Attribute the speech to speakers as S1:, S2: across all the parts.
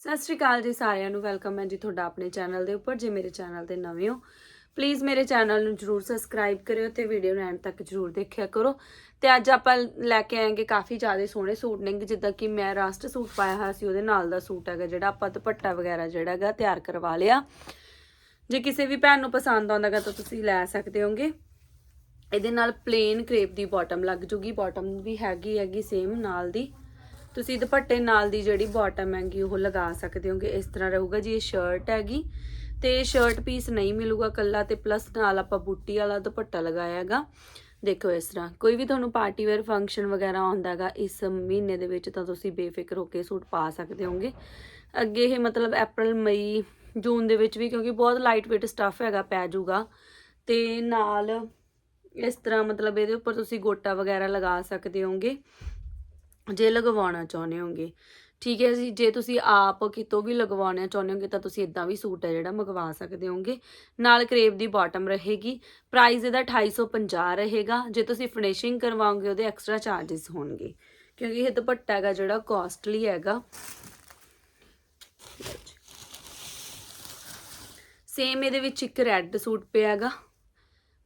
S1: ਸਤਿ ਸ਼੍ਰੀ ਅਕਾਲ ਜੀ ਸਾਰਿਆਂ ਨੂੰ, ਵੈਲਕਮ ਹੈ ਜੀ ਤੁਹਾਡਾ ਆਪਣੇ ਚੈਨਲ ਦੇ ਉੱਪਰ, ਜੇ ਮੇਰੇ ਚੈਨਲ ਤੇ ਨਵੇਂ ਹੋ ਪਲੀਜ਼ ਮੇਰੇ ਚੈਨਲ ਨੂੰ ਜਰੂਰ ਸਬਸਕ੍ਰਾਈਬ ਕਰਿਓ ਤੇ ਵੀਡੀਓ ਨੂੰ ਐਂਡ ਤੱਕ ਜਰੂਰ ਦੇਖਿਆ ਕਰੋ। ਤੇ ਅੱਜ ਆਪਾਂ ਲੈ ਕੇ ਆਏਗੇ ਕਾਫੀ ਜ਼ਿਆਦਾ ਸੋਹਣੇ ਸੂਟ ਨੇ ਜਿੱਦਾਂ ਕਿ ਮੈਂ ਰਾਸਟ ਸੂਟ ਪਾਇਆ ਹੋਇਆ ਸੀ, ਉਹਦੇ ਨਾਲ ਦਾ ਸੂਟ ਹੈਗਾ, ਜਿਹੜਾ ਆਪਾਂ ਦੁਪੱਟਾ ਵਗੈਰਾ ਜਿਹੜਾ ਹੈਗਾ, ਤਿਆਰ ਕਰਵਾ ਲਿਆ। ਜੇ ਕਿਸੇ ਵੀ ਭੈਣ ਨੂੰ ਪਸੰਦ ਆਉਂਦਾਗਾ ਤਾਂ ਤੁਸੀਂ ਲੈ ਸਕਦੇ ਹੋਗੇ। ਇਹਦੇ ਨਾਲ ਪਲੇਨ ਕ੍ਰੇਪ ਦੀ ਬਾਟਮ ਲੱਗ ਜੂਗੀ ਬਾਟਮ ਵੀ ਹੈਗੀ ਹੈਗੀ ਸੇਮ ਨਾਲ ਦੀ। ਤੁਸੀਂ ਦੁਪੱਟੇ ਨਾਲ ਦੀ ਜਿਹੜੀ ਬਾਟਮ ਹੈਗੀ, ਉਹ ਲਗਾ ਸਕਦੇ ਹੋਗੇ, ਇਸ ਤਰ੍ਹਾਂ ਰਹੂਗਾ ਜੀ, ਇਹ ਸ਼ਰਟ ਹੈਗੀ। ਤੇ ਸ਼ਰਟ ਪੀਸ ਨਹੀਂ ਮਿਲੂਗਾ ਕੱਲਾ ਤੇ ਪਲੱਸ ਨਾਲ ਆਪਾਂ ਬੂਟੀ ਵਾਲਾ ਦੁਪੱਟਾ ਲਗਾਇਆ ਹੈਗਾ ਦੇਖੋ ਇਸ ਤਰ੍ਹਾਂ, ਕੋਈ ਵੀ ਤੁਹਾਨੂੰ ਪਾਰਟੀ ਵੇਅਰ ਫੰਕਸ਼ਨ ਵਗੈਰਾ ਆਉਂਦਾਗਾ ਇਸ ਮਹੀਨੇ ਦੇ ਵਿੱਚ ਤਾਂ ਤੁਸੀਂ ਬੇਫਿਕਰ ਹੋ ਕੇ ਸੂਟ ਪਾ ਸਕਦੇ ਹੋਗੇ। ਅੱਗੇ ਇਹ ਮਤਲਬ April ਮਈ ਜੂਨ ਦੇ ਵਿੱਚ ਵੀ, ਕਿਉਂਕਿ ਬਹੁਤ ਲਾਈਟ weight ਸਟੱਫ ਹੈਗਾ, ਪੈ ਜਾਊਗਾ। ਤੇ ਨਾਲ ਇਸ ਤਰ੍ਹਾਂ ਮਤਲਬ ਇਹਦੇ ਉੱਪਰ ਤੁਸੀਂ ਗੋਟਾ ਵਗੈਰਾ ਲਗਾ ਸਕਦੇ ਹੋਗੇ। ਜੇ ਲਗਵਾਉਣਾ ਚਾਹੁੰਦੇ ਹੋਗੇ, ਠੀਕ ਹੈ ਜੀ, ਜੇ ਤੁਸੀਂ ਆਪ ਕਿਤੋਂ ਵੀ ਲਗਵਾਉਣਾ ਚਾਹੁੰਦੇ ਹੋਗੇ ਤਾਂ ਤੁਸੀਂ ਇਦਾਂ ਵੀ ਸੂਟ ਹੈ ਜਿਹੜਾ ਮੰਗਵਾ ਸਕਦੇ ਹੋਗੇ। ਨਾਲ ਕਰੇਪ ਦੀ ਬਾਟਮ ਰਹੇਗੀ ਪ੍ਰਾਈਸ ਇਹਦਾ 2850 ਰਹੇਗਾ, ਜੇ ਤੁਸੀਂ ਫਿਨਿਸ਼ਿੰਗ ਕਰਵਾਓਗੇ ਉਹਦੇ ਐਕਸਟਰਾ ਚਾਰजेस ਹੋਣਗੇ। ਕਿਉਂਕਿ ਇਹ ਦੁਪੱਟਾ ਹੈਗਾ ਜਿਹੜਾ ਕਾਸਟਲੀ ਹੈਗਾ। ਸੇਮ ਇਹਦੇ ਵਿੱਚ ਇੱਕ ਰੈੱਡ ਸੂਟ ਪਿਆ ਹੈਗਾ।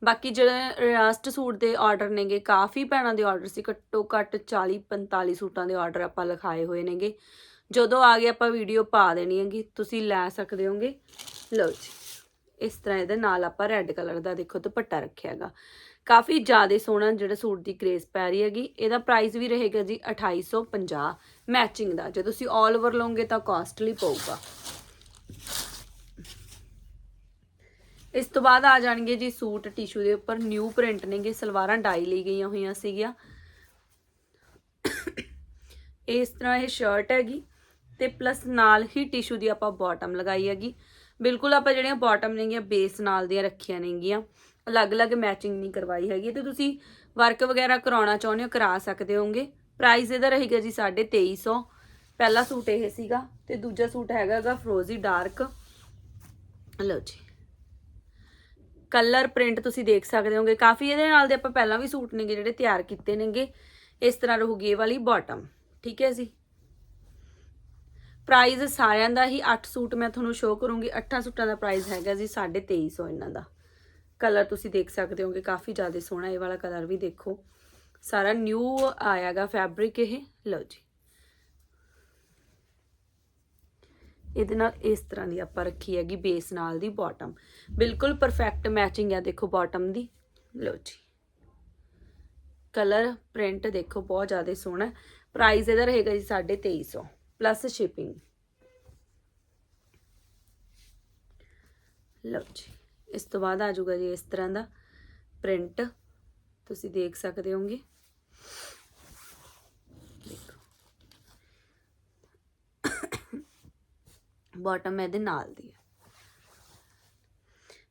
S1: ਬਾਕੀ ਜਿਹੜੇ ਲਾਸਟ ਸੂਟ ਦੇ ਆਰਡਰ ਨੇਗੇ, ਕਾਫੀ ਭੈਣਾਂ ਦੇ ਆਰਡਰ ਸੀ, ਘੱਟੋ ਘੱਟ 40 45 ਸੂਟਾਂ ਦੇ ਆਰਡਰ ਆਪਾਂ ਲਿਖਾਏ ਹੋਏ ਨੇਗੇ। ਜਦੋਂ ਆ ਗਏ ਆਪਾਂ ਵੀਡੀਓ ਪਾ ਦੇਣੀ ਹੈਗੀ, ਤੁਸੀਂ ਲੈ ਸਕਦੇ ਹੋਗੇ। ਲਓ ਜੀ, ਇਸ ਤਰ੍ਹਾਂ ਇਹਦੇ ਨਾਲ ਆਪਾਂ ਰੈੱਡ ਕਲਰ ਦਾ ਦੇਖੋ ਦੁਪੱਟਾ ਰੱਖਿਆ ਹੈਗਾ। ਕਾਫੀ ਜ਼ਿਆਦਾ ਸੋਹਣਾ ਜਿਹੜਾ ਸੂਟ ਦੀ ਗ੍ਰੇਸ ਪੈ ਰਹੀ ਹੈਗੀ, ਇਹਦਾ ਪ੍ਰਾਈਸ ਵੀ ਰਹੇਗਾ ਜੀ 2850 ਮੈਚਿੰਗ ਦਾ। ਜੇ ਤੁਸੀਂ 올 ਓਵਰ ਲਓਗੇ ਤਾਂ ਕਾਸਟਲੀ ਪਊਗਾ। ਇਸ ਤੋਂ ਬਾਅਦ ਆ ਜਾਣਗੇ ਜੀ ਸੂਟ ਟਿਸ਼ੂ ਦੇ ਉੱਪਰ। ਨਿਊ ਪ੍ਰਿੰਟ ਨੇਗੇ, ਸਲਵਾਰਾਂ ਡਾਈ ਲਈ ਗਈਆਂ ਹੋਈਆਂ ਸੀਗੀਆਂ। ਇਸ ਤਰ੍ਹਾਂ ਇਹ ਸ਼ਰਟ ਹੈਗੀ ਤੇ ਪਲੱਸ ਨਾਲ ਹੀ ਟਿਸ਼ੂ ਦੀ ਆਪਾਂ ਬਾਟਮ ਲਗਾਈ ਹੈਗੀ। ਬਿਲਕੁਲ ਆਪਾਂ ਜਿਹੜੀਆਂ ਬਾਟਮ ਨੇਗੀਆਂ ਬੇਸ ਨਾਲ ਦੀਆਂ ਰੱਖੀਆਂ ਨੇਗੀਆਂ। ਅਲੱਗ-ਅਲੱਗ ਮੈਚਿੰਗ ਨਹੀਂ ਕਰਵਾਈ ਹੈਗੀ। ਤੇ ਤੁਸੀਂ ਵਰਕ ਵਗੈਰਾ ਕਰਾਉਣਾ ਚਾਹੁੰਦੇ ਹੋ, ਕਰਾ ਸਕਦੇ ਹੋਗੇ ਪ੍ਰਾਈਸ ਇਹਦਾ ਰਹੇਗਾ ਜੀ 2350 ਪਹਿਲਾ ਸੂਟ ਇਹ ਸੀਗਾ ਤੇ ਦੂਜਾ ਸੂਟ ਹੈਗਾਗਾ ਫਰੋਜ਼ੀ ਡਾਰਕ ਲਓ ਜੀ। ਕਲਰ ਪ੍ਰਿੰਟ ਤੁਸੀਂ ਦੇਖ ਸਕਦੇ ਹੋਗੇ। ਕਾਫੀ ਇਹਦੇ ਨਾਲ ਦੇ ਆਪਾਂ ਪਹਿਲਾਂ ਵੀ ਸੂਟ ਨੇਗੇ ਜਿਹੜੇ ਤਿਆਰ ਕੀਤੇ ਨੇਗੇ। ਇਸ ਤਰ੍ਹਾਂ ਰਹੂਗੀ ਇਹ ਵਾਲੀ ਬਾਟਮ ਠੀਕ ਹੈ ਜੀ? ਪ੍ਰਾਈਸ ਸਾਰਿਆਂ ਦਾ ਹੀ 8 ਸੂਟ ਮੈਂ ਤੁਹਾਨੂੰ ਸ਼ੋਅ ਕਰੂੰਗੀ। 8 ਸੂਟਾਂ ਦਾ ਪ੍ਰਾਈਸ ਹੈਗਾ ਜੀ 2350 ਇਹਨਾਂ ਦਾ। ਕਲਰ ਤੁਸੀਂ ਦੇਖ ਸਕਦੇ ਹੋਗੇ, ਕਾਫੀ ਜ਼ਿਆਦਾ ਸੋਹਣਾ ਇਹ ਵਾਲਾ ਕਲਰ ਵੀ ਦੇਖੋ। ਸਾਰਾ ਨਿਊ ਆਇਆਗਾ ਫੈਬਰਿਕ ਇਹ। ਲਓ ਜੀ। ਇਹਦੇ ਨਾਲ ਇਸ ਤਰ੍ਹਾਂ ਦੀ ਆਪਾਂ ਰੱਖੀ ਹੈਗੀ ਬੇਸ ਨਾਲ ਦੀ ਬਾਟਮ ਬਿਲਕੁਲ ਪਰਫੈਕਟ ਮੈਚਿੰਗ ਹੈ ਦੇਖੋ ਬਾਟਮ ਦੀ। ਲਓ ਜੀ। ਕਲਰ ਪ੍ਰਿੰਟ ਦੇਖੋ ਬਹੁਤ ਜ਼ਿਆਦਾ ਸੋਹਣਾ ਪ੍ਰਾਈਸ ਇਹਦਾ ਰਹੇਗਾ ਜੀ 2350 ਪਲੱਸ ਸ਼ਿਪਿੰਗ ਲਓ ਜੀ। ਇਸ ਤੋਂ ਬਾਅਦ ਆ ਜਾਊਗਾ ਜੀ ਇਸ ਤਰ੍ਹਾਂ ਦਾ ਪ੍ਰਿੰਟ ਤੁਸੀਂ ਦੇਖ ਸਕਦੇ ਹੋਗੇ। ਬਾਟਮ ਇਹਦੇ ਨਾਲ ਦੀ ਹੈ।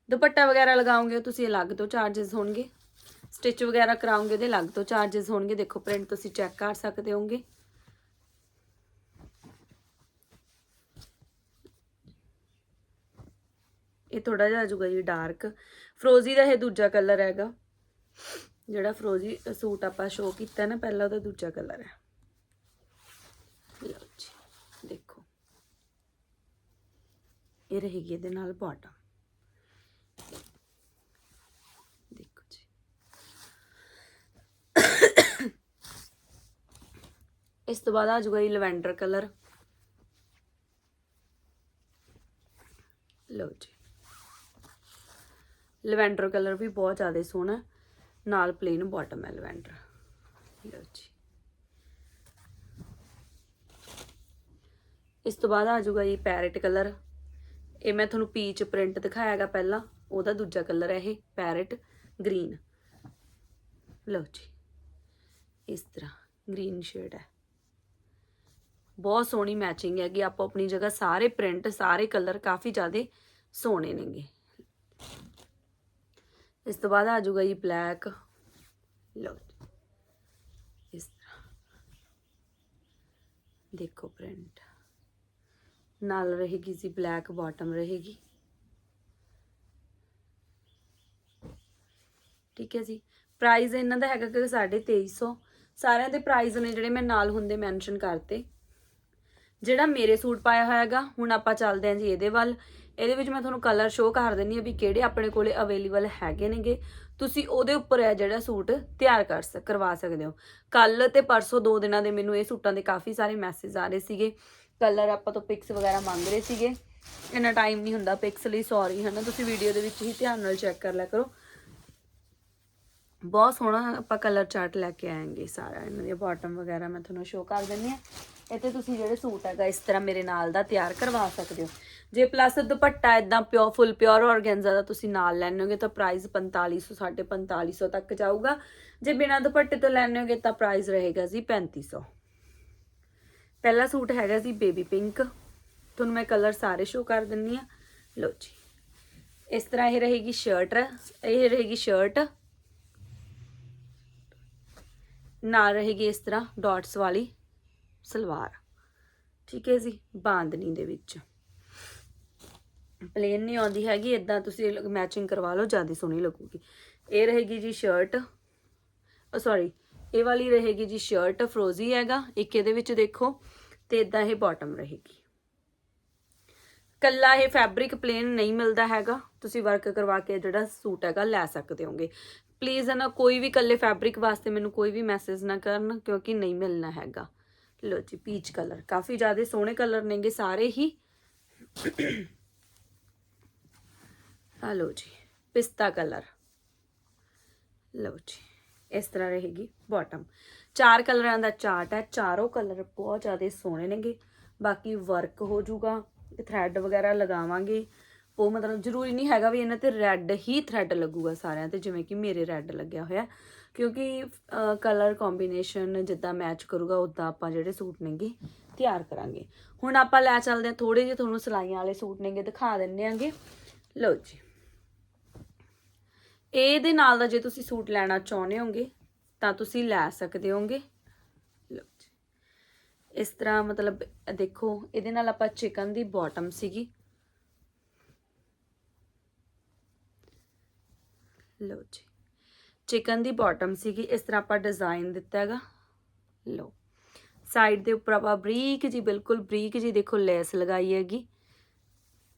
S1: ਦੁਪੱਟਾ ਵਗੈਰਾ ਲਗਾਉਂਗੇ ਤੁਸੀਂ ਅਲੱਗ ਤੋਂ ਚਾਰजेस ਹੋਣਗੇ। ਸਟਿਚ ਵਗੈਰਾ ਕਰਾਉਂਗੇ ਦੇ ਅਲੱਗ ਤੋਂ ਚਾਰजेस ਹੋਣਗੇ। ਦੇਖੋ ਪ੍ਰਿੰਟ ਤੁਸੀਂ ਚੈੱਕ ਕਰ ਸਕਦੇ ਹੋਗੇ ਇਹ ਥੋੜਾ ਜਿਹਾ ਆਜੂਗਾ ਜੀ ਡਾਰਕ ਫਰੋਜ਼ੀ ਦਾ ਇਹ ਦੂਜਾ ਕਲਰ ਹੈਗਾ। ਜਿਹੜਾ ਫਰੋਜ਼ੀ ਸੂਟ ਆਪਾਂ ਸ਼ੋਅ ਕੀਤਾ ਨਾ, ਪਹਿਲਾਂ ਉਹਦਾ ਦੂਜਾ ਕਲਰ ਹੈ। ਇਹ ਰਹੇਗੀ ਇਹਦੇ ਨਾਲ ਬਾਟਮ ਦੇਖੋ ਜੀ। ਇਸ ਤੋਂ ਬਾਅਦ ਆ ਜੂਗਾ ਇਹ ਲਵੈਂਡਰ ਕਲਰ। ਲਓ ਜੀ। ਲਵੈਂਡਰ ਕਲਰ ਵੀ ਬਹੁਤ ਜ਼ਿਆਦਾ ਸੋਹਣਾ ਨਾਲ ਪਲੇਨ ਬਾਟਮ ਹੈ ਲਵੈਂਡਰ। ਲਓ ਜੀ। ਇਸ ਤੋਂ ਬਾਅਦ ਆ ਜਾਊਗਾ ਜੀ ਪੈਰਟ ਕਲਰ। ਇਹ ਮੈਂ ਤੁਹਾਨੂੰ ਪੀਚ ਪ੍ਰਿੰਟ ਦਿਖਾਇਆਗਾ ਪਹਿਲਾਂ। ਉਹਦਾ ਦੂਜਾ ਕਲਰ ਹੈ ਇਹ ਪੈਰਟ ਗ੍ਰੀਨ ਲਓ ਜੀ, ਇਸ ਤਰ੍ਹਾਂ ਗ੍ਰੀਨ ਸ਼ੇਡ ਹੈ। ਬਹੁਤ ਸੋਹਣੀ ਮੈਚਿੰਗ ਹੈਗੀ, ਆਪੋ ਆਪਣੀ ਜਗ੍ਹਾ ਸਾਰੇ ਪ੍ਰਿੰਟ ਸਾਰੇ ਕਲਰ ਕਾਫੀ ਜ਼ਿਆਦੇ ਸੋਹਣੇ ਨੇਗੇ। ਇਸ ਤੋਂ ਬਾਅਦ ਆ ਜਾਊਗਾ ਜੀ ਬਲੈਕ ਲਓ ਜੀ। ਇਸ ਤਰ੍ਹਾਂ। ਦੇਖੋ ਪ੍ਰਿੰਟ ਨਾਲ ਰਹੇਗੀ ਜੀ ਬਲੈਕ ਬਾਟਮ ਰਹੇਗੀ। ਠੀਕ ਹੈ ਜੀ। ਪ੍ਰਾਈਸ ਇਹਨਾਂ ਦਾ ਹੈਗਾ ਕਿ 2350 ਸਾਰਿਆਂ ਦੇ ਪ੍ਰਾਈਸ ਨੇ ਜਿਹੜੇ ਮੈਂ ਨਾਲ ਹੁੰਦੇ ਮੈਂਸ਼ਨ ਕਰਤੇ। ਜਿਹੜਾ ਮੇਰੇ ਸੂਟ ਪਾਇਆ ਹੋਇਆ ਹੈਗਾ, ਹੁਣ ਆਪਾਂ ਚੱਲਦੇ ਹਾਂ ਜੀ ਇਹਦੇ ਵੱਲ। ਇਹਦੇ ਵਿੱਚ ਮੈਂ ਤੁਹਾਨੂੰ ਕਲਰ ਸ਼ੋਅ ਕਰ ਦਿੰਨੀ ਆ ਵੀ ਕਿਹੜੇ ਆਪਣੇ ਕੋਲੇ ਅਵੇਲੇਬਲ ਹੈਗੇ ਨੇਗੇ। ਤੁਸੀਂ ਉਹਦੇ ਉੱਪਰ ਹੈ ਜਿਹੜਾ ਸੂਟ ਤਿਆਰ ਕਰ ਕਰਵਾ ਸਕਦੇ ਹੋ। ਕੱਲ ਤੇ ਪਰਸੋਂ ਦੋ ਦਿਨਾਂ ਦੇ ਮੈਨੂੰ ਇਹ ਸੂਟਾਂ ਦੇ ਕਾਫੀ ਸਾਰੇ ਮੈਸੇਜ ਆ ਰਹੇ ਸੀਗੇ। ਕਲਰ ਆਪਾਂ ਤੋਂ ਪਿਕਸ ਵਗੈਰਾ ਮੰਗ ਰਹੇ ਸੀਗੇ। ਇੰਨਾ ਟਾਈਮ ਨਹੀਂ ਹੁੰਦਾ ਪਿਕਸ ਲਈ ਸੌਰੀ ਹਨਾ? ਤੁਸੀਂ ਵੀਡੀਓ ਦੇ ਵਿੱਚ ਹੀ ਧਿਆਨ ਨਾਲ ਚੈੱਕ ਕਰ ਲਿਆ ਕਰੋ। ਬਹੁਤ ਸੋਹਣਾ ਆਪਾਂ ਕਲਰ ਚਾਰਟ ਲੈ ਕੇ ਆਏਗੇ ਸਾਰਾ। ਇਹਨਾਂ ਦੀ ਬਾਟਮ ਵਗੈਰਾ ਮੈਂ ਤੁਹਾਨੂੰ ਸ਼ੋਅ ਕਰ ਦਿੰਨੀ ਆ ਇੱਥੇ ਤੁਸੀਂ ਜਿਹੜੇ ਸੂਟ ਹੈਗਾ, ਇਸ ਤਰ੍ਹਾਂ ਮੇਰੇ ਨਾਲ ਦਾ ਤਿਆਰ ਕਰਵਾ ਸਕਦੇ ਹੋ। ਜੇ ਪਲੱਸ ਦੁਪੱਟਾ ਇਦਾਂ ਪਿਓ ਫੁੱਲ ਪਿਓਰ ਆਰਗੈਂਜ਼ਾ ਦਾ ਤੁਸੀਂ ਨਾਲ ਲੈਣੇ ਹੋਗੇ ਤਾਂ ਪ੍ਰਾਈਸ 4500 4500 ਤੱਕ ਜਾਊਗਾ। ਜੇ ਬਿਨਾਂ ਦੁਪੱਟੇ ਤੋਂ ਲੈਣੇ ਹੋਗੇ ਤਾਂ ਪ੍ਰਾਈਸ ਰਹੇਗਾ ਜੀ 3500 ਪਹਿਲਾ ਸੂਟ ਹੈਗਾ ਜੀ ਬੇਬੀ ਪਿੰਕ। ਤੁਹਾਨੂੰ ਮੈਂ ਕਲਰ ਸਾਰੇ ਸ਼ੋਅ ਕਰ ਦਿੰਨੀ ਆ। ਲਓ ਜੀ। ਇਸ ਤਰ੍ਹਾਂ ਇਹ ਰਹੇਗੀ ਸ਼ਰਟ ਇਹ ਰਹੇਗੀ ਸ਼ਰਟ ਨਾਲ ਰਹੇਗੀ ਇਸ ਤਰ੍ਹਾਂ ਡਾਟਸ ਵਾਲੀ ਸਲਵਾਰ। ਠੀਕ ਹੈ ਜੀ ਬਾਂਦਨੀ ਦੇ ਵਿੱਚ। ਪਲੇਨ ਨਹੀਂ ਆਉਂਦੀ ਹੈਗੀ ਇਦਾਂ ਤੁਸੀਂ ਮੈਚਿੰਗ ਕਰਵਾ ਲਓ, ਜ਼ਿਆਦਾ ਸੋਹਣੀ ਲੱਗੂਗੀ। ਇਹ ਰਹੇਗੀ ਜੀ ਸ਼ਰਟ ਸੌਰੀ ਇਹ ਵਾਲੀ ਰਹੇਗੀ ਜੀ ਸ਼ਰਟ ਫਰੋਜ਼ੀ ਹੈਗਾ। ਇੱਕ ਇਹਦੇ ਵਿੱਚ ਦੇਖੋ, ਤੇ ਇਦਾਂ ਇਹ ਬਾਟਮ ਰਹੇਗੀ। ਕੱਲਾ ਇਹ ਫੈਬਰਿਕ ਪਲੇਨ ਨਹੀਂ ਮਿਲਦਾ ਹੈਗਾ। ਤੁਸੀਂ ਵਰਕ ਕਰਵਾ ਕੇ ਜਿਹੜਾ ਸੂਟ ਹੈਗਾ, ਲੈ ਸਕਦੇ ਹੋਗੇ। ਪਲੀਜ਼ ਨਾ, ਕੋਈ ਵੀ ਕੱਲੇ ਫੈਬਰਿਕ ਵਾਸਤੇ ਮੈਨੂੰ ਕੋਈ ਵੀ ਮੈਸੇਜ ਨਾ ਕਰਨ, ਕਿਉਂਕਿ ਨਹੀਂ ਮਿਲਣਾ ਹੈਗਾ। ਲੋ ਜੀ ਪੀਚ ਕਲਰ ਕਾਫੀ ਜ਼ਿਆਦਾ ਸੋਹਣੇ ਕਲਰ ਨੇਗੇ ਸਾਰੇ ਹੀ। ਆ ਲੋ ਜੀ, ਪਿਸਤਾ ਕਲਰ ਲਓ ਜੀ। ਇਸ ਤਰ੍ਹਾਂ ਰਹੇਗੀ ਬਾਟਮ ਚਾਰ ਕਲਰਾਂ ਦਾ ਚਾਰਟ ਹੈ, ਚਾਰੋਂ ਕਲਰ ਬਹੁਤ ਜ਼ਿਆਦਾ ਸੋਹਣੇ ਨੇਗੇ। ਬਾਕੀ ਵਰਕ ਹੋ ਜਾਊਗਾ ਥ੍ਰੈਡ ਵਗੈਰਾ ਲਗਾਵਾਂਗੇ। ਉਹ ਮਤਲਬ ਜ਼ਰੂਰੀ ਨਹੀਂ ਹੈਗਾ ਵੀ ਇਹਨਾਂ ਤੇ ਰੈੱਡ ਹੀ ਥ੍ਰੈਡ ਲੱਗੂਗਾ ਸਾਰਿਆਂ ਤੇ, ਜਿਵੇਂ ਕਿ ਮੇਰੇ ਰੈੱਡ ਲੱਗਿਆ ਹੋਇਆ। ਕਿਉਂਕਿ ਕਲਰ ਕੰਬੀਨੇਸ਼ਨ ਜਿੱਦਾਂ ਮੈਚ ਕਰੂਗਾ ਉਦਾਂ ਆਪਾਂ ਜਿਹੜੇ ਸੂਟ ਨੇਗੇ, ਤਿਆਰ ਕਰਾਂਗੇ। ਹੁਣ ਆਪਾਂ ਲੈ ਚੱਲਦੇ ਹਾਂ ਥੋੜੇ ਜਿਹੇ ਤੁਹਾਨੂੰ ਸਲਾਈਆਂ ਵਾਲੇ ਸੂਟ ਨੇਗੇ, ਦਿਖਾ ਦਿੰਨੇ ਆਂਗੇ ਲਓ ਜੀ। ਇਹਦੇ ਨਾਲ ਦਾ ਜੇ ਤੁਸੀਂ ਸੂਟ ਲੈਣਾ ਚਾਹੁੰਦੇ ਹੋਗੇ, ਤਾਂ ਤੁਸੀਂ ਲੈ ਸਕਦੇ ਹੋਗੇ। ਲਓ ਜੀ। ਇਸ ਤਰ੍ਹਾਂ ਮਤਲਬ, ਦੇਖੋ, ਇਹਦੇ ਨਾਲ ਆਪਾਂ ਚਿਕਨ ਦੀ ਬਾਟਮ ਸੀਗੀ। ਲਓ ਜੀ। ਚਿਕਨ ਦੀ ਬਾਟਮ ਸੀਗੀ, ਇਸ ਤਰ੍ਹਾਂ ਆਪਾਂ ਡਿਜ਼ਾਈਨ ਦਿੱਤਾ ਹੈਗਾ। ਲਓ। ਸਾਈਡ ਦੇ ਉੱਪਰ ਆਪਾਂ ਬਰੀਕ ਜੀ, ਬਿਲਕੁਲ ਬਰੀਕ ਜੀ, ਦੇਖੋ ਲੈਸ ਲਗਾਈ ਹੈਗੀ।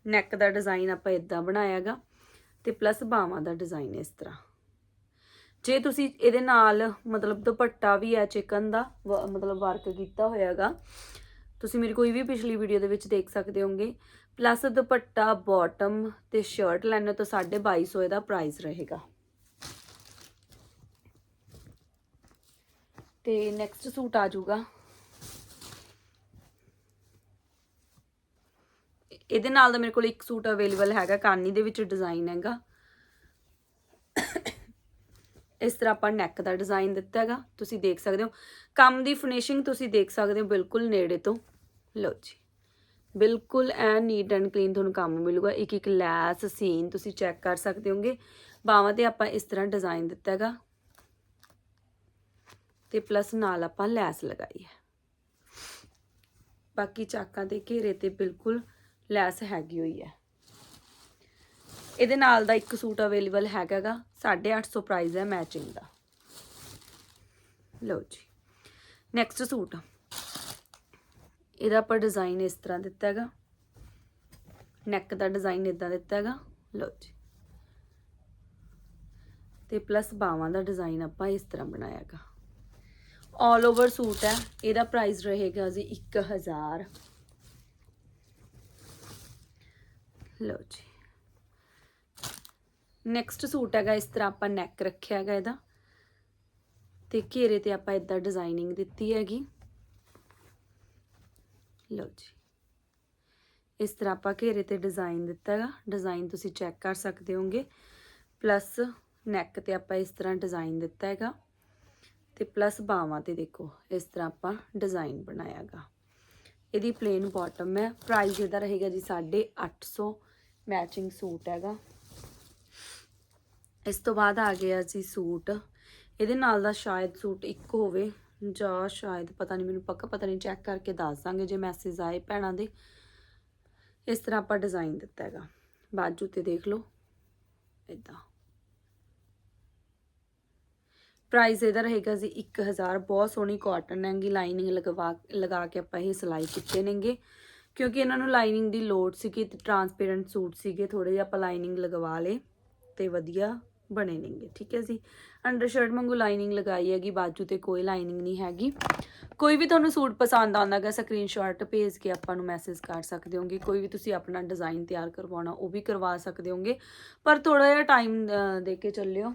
S1: ਨੈਕ ਦਾ ਡਿਜ਼ਾਈਨ ਆਪਾਂ ਇਦਾਂ ਬਣਾਇਆਗਾ ਤੇ ਪਲੱਸ ਬਾਹਾਂ ਦਾ ਡਿਜ਼ਾਈਨ ਇਸ ਤਰ੍ਹਾਂ। ਜੇ ਤੁਸੀਂ ਇਹਦੇ ਨਾਲ ਮਤਲਬ ਦੁਪੱਟਾ ਵੀ ਹੈ ਚਿਕਨ ਦਾ, ਵ- ਮਤਲਬ ਵਰਕ ਕੀਤਾ ਹੋਇਆਗਾ, ਤੁਸੀਂ ਮੇਰੀ ਕੋਈ ਵੀ ਪਿਛਲੀ ਵੀਡੀਓ ਦੇ ਵਿੱਚ ਦੇਖ ਸਕਦੇ ਹੋਗੇ ਪਲੱਸ ਦੁਪੱਟਾ ਬਾਟਮ ਤੇ ਸ਼ਰਟ ਲੈਣੇ ਤਾਂ 2250 ਇਹਦਾ ਪ੍ਰਾਈਸ ਰਹੇਗਾ। ਤੇ ਨੈਕਸਟ ਸੂਟ ਆ ਜਾਊਗਾ। ਇਹਦੇ ਨਾਲ ਦਾ ਮੇਰੇ ਕੋਲ ਇੱਕ ਸੂਟ ਅਵੇਲੇਬਲ ਹੈਗਾ, ਕਾਨੀ ਦੇ ਵਿੱਚ ਡਿਜ਼ਾਈਨ ਹੈਗਾ। ਇਸ ਤਰ੍ਹਾਂ ਆਪਾਂ ਨੈਕ ਦਾ ਡਿਜ਼ਾਈਨ ਦਿੱਤਾ ਹੈਗਾ, ਤੁਸੀਂ ਦੇਖ ਸਕਦੇ ਹੋ। ਕੰਮ ਦੀ ਫਿਨਿਸ਼ਿੰਗ ਤੁਸੀਂ ਦੇਖ ਸਕਦੇ ਹੋ, ਬਿਲਕੁਲ ਨੇੜੇ ਤੋਂ। ਲਓ ਜੀ, ਬਿਲਕੁਲ ਐ ਨੀਟ ਐਂਡ ਕਲੀਨ ਤੁਹਾਨੂੰ ਕੰਮ ਮਿਲੂਗਾ। ਇੱਕ ਇੱਕ ਲੈਸ ਸੀਨ ਤੁਸੀਂ ਚੈੱਕ ਕਰ ਸਕਦੇ ਹੋਗੇ। ਬਾਹਾਂ ਤੇ ਆਪਾਂ ਇਸ ਤਰ੍ਹਾਂ ਡਿਜ਼ਾਈਨ ਦਿੱਤਾ ਹੈਗਾ। ਤੇ ਪਲੱਸ ਨਾਲ ਆਪਾਂ ਲੈਸ ਲਗਾਈ ਹੈ। ਬਾਕੀ ਚਾਕਾਂ ਦੇ ਘੇਰੇ ਤੇ ਬਿਲਕੁਲ ਲੈਸ ਹੈਗੀ ਹੋਈ ਹੈ। ਇਹਦੇ ਨਾਲ ਦਾ ਇੱਕ ਸੂਟ ਅਵੇਲੇਬਲ ਹੈਗਾਗਾ 850 ਪ੍ਰਾਈਸ ਹੈ ਮੈਚਿੰਗ ਦਾ। ਲਓ ਜੀ ਨੈਕਸਟ ਸੂਟ। ਇਹਦਾ ਆਪਾਂ ਡਿਜ਼ਾਈਨ ਇਸ ਤਰ੍ਹਾਂ ਦਿੱਤਾ ਹੈਗਾ। ਨੈਕ ਦਾ ਡਿਜ਼ਾਈਨ ਇਦਾਂ ਦਿੱਤਾ ਹੈਗਾ। ਲਓ ਜੀ। ਤੇ ਪਲੱਸ ਬਾਵਾਂ ਦਾ ਡਿਜ਼ਾਈਨ ਆਪਾਂ ਇਸ ਤਰ੍ਹਾਂ ਬਣਾਇਆ ਬਣਾਇਆਗਾ ਆਲ ਓਵਰ ਸੂਟ ਹੈ, ਇਹਦਾ ਪ੍ਰਾਈਸ ਰਹੇਗਾ ਜੀ 1000 ਲਓ ਜੀ। ਨੈਕਸਟ ਸੂਟ ਹੈਗਾ, ਇਸ ਤਰ੍ਹਾਂ ਆਪਾਂ ਨੈਕ ਰੱਖਿਆ ਹੈਗਾ ਇਹਦਾ। ਤੇ ਘੇਰੇ ਤੇ ਆਪਾਂ ਇਦਾਂ ਡਿਜ਼ਾਈਨਿੰਗ ਦਿੱਤੀ ਹੈਗੀ। ਲਓ ਜੀ। ਇਸ ਤਰ੍ਹਾਂ ਆਪਾਂ ਘੇਰੇ ਤੇ ਡਿਜ਼ਾਈਨ ਦਿੱਤਾ ਹੈਗਾ। ਡਿਜ਼ਾਈਨ ਤੁਸੀਂ ਚੈੱਕ ਕਰ ਸਕਦੇ ਹੋਗੇ ਪਲੱਸ ਨੈਕ ਤੇ ਆਪਾਂ ਇਸ ਤਰ੍ਹਾਂ ਡਿਜ਼ਾਈਨ ਦਿੱਤਾ ਹੈਗਾ। ਤੇ ਪਲੱਸ ਬਾਹਾਂ ਤੇ ਦੇਖੋ, ਇਸ ਤਰ੍ਹਾਂ ਆਪਾਂ ਡਿਜ਼ਾਈਨ ਬਣਾਇਆ ਹੈਗਾ। ਇਹਦੀ ਪਲੇਨ ਬਾਟਮ ਹੈ। ਪ੍ਰਾਈਸ ਇਹਦਾ ਰਹੇਗਾ ਜੀ 850 ਮੈਚਿੰਗ ਸੂਟ ਹੈਗਾ। ਇਸ ਤੋਂ ਬਾਅਦ ਆ ਗਿਆ ਜੀ ਸੂਟ। ਇਹਦੇ ਨਾਲ ਦਾ ਸ਼ਾਇਦ ਸੂਟ ਇੱਕ ਹੋਵੇ, ਜਾਂ ਸ਼ਾਇਦ ਪਤਾ ਨਹੀਂ, ਮੈਨੂੰ ਪੱਕਾ ਪਤਾ ਨਹੀਂ ਚੈੱਕ ਕਰਕੇ ਦੱਸ ਦਾਂਗੇ ਜੇ ਮੈਸੇਜ ਆਏ ਭੈਣਾਂ ਦੇ। ਇਸ ਤਰ੍ਹਾਂ ਆਪਾਂ ਡਿਜ਼ਾਈਨ ਦਿੱਤਾ ਹੈਗਾ। ਬਾਜੂ ਤੇ ਦੇਖ ਲਓ। ਇਦਾਂ ਪ੍ਰਾਈਸ ਇਹਦਾ ਰਹੇਗਾ ਜੀ 1000 ਬਹੁਤ ਸੋਹਣੀ ਕਾਟਨ ਹੈਗੀ। ਲਾਈਨਿੰਗ ਲਗਵਾ, ਲਗਾ ਕੇ ਆਪਾਂ ਇਹ ਸਿਲਾਈ ਕੀਤੇ ਨੇਗੇ। ਕਿਉਂਕਿ ਇਹਨਾਂ ਨੂੰ ਲਾਈਨਿੰਗ ਦੀ ਲੋੜ ਸੀਗੀ ਤੇ ਟਰਾਂਸਪੇਰੈਂਟ ਸੂਟ ਸੀਗੇ ਥੋੜੇ ਜਿਹਾ ਆਪਾਂ ਲਾਈਨਿੰਗ ਲਗਵਾ ਲੇ ਤੇ ਵਧੀਆ ਬਣੇ ਨੇਗੇ, ਠੀਕ ਹੈ ਜੀ। ਅੰਡਰ ਸ਼ਰਟ ਵਾਂਗੂ ਲਾਈਨਿੰਗ ਲਗਾਈ ਹੈਗੀ, ਬਾਜੂ ਤੇ ਕੋਈ ਲਾਈਨਿੰਗ ਨਹੀਂ ਹੈਗੀ। ਕੋਈ ਵੀ ਤੁਹਾਨੂੰ ਸੂਟ ਪਸੰਦ ਆਉਂਦਾ ਹੈਗਾ ਸਕਰੀਨਸ਼ਾਟ ਭੇਜ ਕੇ ਆਪਾਂ ਨੂੰ ਮੈਸੇਜ ਕਰ ਸਕਦੇ ਹੋਗੇ। ਕੋਈ ਵੀ ਤੁਸੀਂ ਆਪਣਾ ਡਿਜ਼ਾਈਨ ਤਿਆਰ ਕਰਵਾਉਣਾ, ਉਹ ਵੀ ਕਰਵਾ ਸਕਦੇ ਹੋਗੇ। ਪਰ ਥੋੜਾ ਜਿਹਾ ਟਾਈਮ ਦੇ ਕੇ ਚੱਲਿਓ,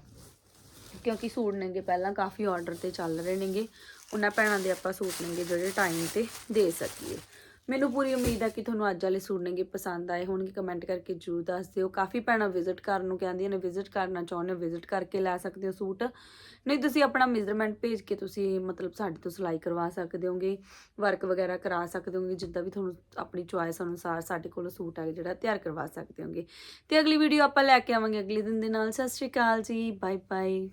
S1: ਕਿਉਂਕਿ ਸੂਟ ਨੇਗੇ ਪਹਿਲਾਂ ਕਾਫੀ ਆਰਡਰ ਤੇ ਚੱਲ ਰਹੇ ਨੇਗੇ। ਉਹਨਾਂ ਭੈਣਾਂ ਦੇ ਆਪਾਂ ਸੂਟ ਨੇਗੇ ਜਿਹੜੇ ਟਾਈਮ ਤੇ ਦੇ ਸਕੀਏ। ਮੈਨੂੰ ਪੂਰੀ ਉਮੀਦ ਹੈ ਕਿ ਤੁਹਾਨੂੰ ਅੱਜ ਵਾਲੇ ਸੂਟ ਨੇਗੇ ਪਸੰਦ ਆਏ ਹੋਣਗੇ। ਕਮੈਂਟ ਕਰਕੇ ਜਰੂਰ ਦੱਸ ਦਿਓ। ਕਾਫੀ ਭੈਣਾਂ ਵਿਜ਼ਿਟ ਕਰਨ ਨੂੰ ਕਹਿੰਦੀਆਂ ਨੇ, ਵਿਜ਼ਿਟ ਕਰਨਾ ਚਾਹੁੰਦੇ ਹੋ, ਵਿਜ਼ਿਟ ਕਰਕੇ ਲੈ ਸਕਦੇ ਹੋ ਸੂਟ। ਨਹੀਂ, ਤੁਸੀਂ ਆਪਣਾ ਮੇਜ਼ਰਮੈਂਟ ਭੇਜ ਕੇ ਤੁਸੀਂ ਮਤਲਬ ਸਾਡੇ ਤੋਂ ਸਿਲਾਈ ਕਰਵਾ ਸਕਦੇ ਹੋਗੇ ਵਰਕ ਵਗੈਰਾ ਕਰਾ ਸਕਦੇ ਹੋਗੇ, ਜਿੱਦਾਂ ਵੀ ਤੁਹਾਨੂੰ ਆਪਣੀ ਚੁਆਇਸ ਅਨੁਸਾਰ ਸਾਡੇ ਕੋਲ ਸੂਟ ਆ ਜਿਹੜਾ ਤਿਆਰ ਕਰਵਾ ਸਕਦੇ ਹੋਗੇ। ਤੇ ਅਗਲੀ ਵੀਡੀਓ ਆਪਾਂ ਲੈ ਕੇ ਆਵਾਂਗੇ। ਅਗਲੇ ਦਿਨ ਦੇ ਨਾਲ ਸਤਿ ਸ਼੍ਰੀ ਅਕਾਲ ਜੀ। Bye bye